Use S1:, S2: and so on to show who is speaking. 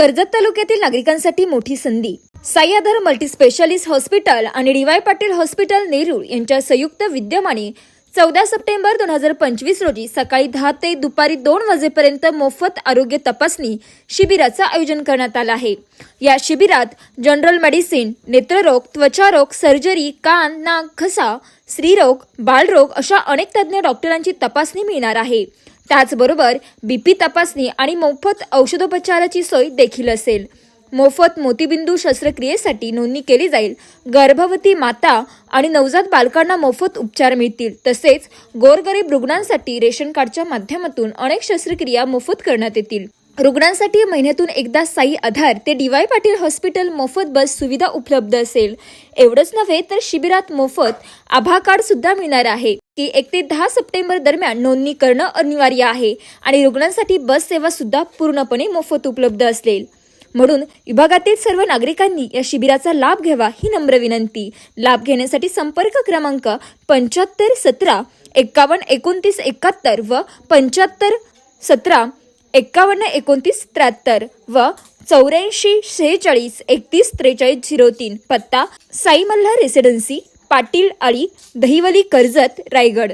S1: कर्जत तालुक्यातील नागरिकांसाठी मोठी संधी. सायाधर मल्टीस्पेशालिस्ट हॉस्पिटल आणि D Y Patil hospital Nerul यांच्या संयुक्त विद्यमाने चौदा सप्टेंबर दोन हजार पंचवीस रोजी सकाळी दहा ते दुपारी दोन वाजेपर्यंत मोफत आरोग्य तपासणी शिबिराचं आयोजन करण्यात आलं आहे. या शिबिरात जनरल मेडिसिन नेत्ररोग त्वचारोग सर्जरी कान नाक घसा स्त्रीरोग बालरोग अशा अनेक तज्ज्ञ डॉक्टरांची तपासणी मिळणार आहे. त्याचबरोबर बीपी तपासणी आणि मोफत औषधोपचाराची सोय देखील असेल. मोफत मोतीबिंदू शस्त्रक्रियेसाठी नोंदणी केली जाईल. गर्भवती माता आणि नवजात बालकांना मोफत उपचार मिळतील. तसेच गोरगरीब रुग्णांसाठी रेशन कार्डच्या माध्यमातून अनेक शस्त्रक्रिया मोफत करण्यात येतील. रुग्णांसाठी महिन्यातून एकदा साई आधार ते डी वाय पाटील हॉस्पिटल मोफत बस सुविधा उपलब्ध असेल. एवढंच नव्हे तर शिबिरात मोफत आभा कार्ड सुद्धा मिळणार आहे. की एक ते दहा सप्टेंबर दरम्यान नोंदणी करणं अनिवार्य आहे आणि रुग्णांसाठी बस सेवा सुद्धा पूर्णपणे मोफत उपलब्ध असेल. म्हणून विभागातील सर्व नागरिकांनी या शिबिराचा लाभ घ्यावा ही नम्र विनंती. लाभ घेण्यासाठी संपर्क क्रमांक पंच्याहत्तर सतरा एक्कावन्न एकोणतीस एकाहत्तर व पंच्याहत्तर सतरा एक्कावन्न एकोणतीस त्र्याहत्तर व चौऱ्याऐंशी शेहेचाळीस एकतीस त्रेचाळीस झिरो तीन पत्ता साई मल्हार रेसिडेन्सी पाटील आळी दहिवली कर्जत रायगड.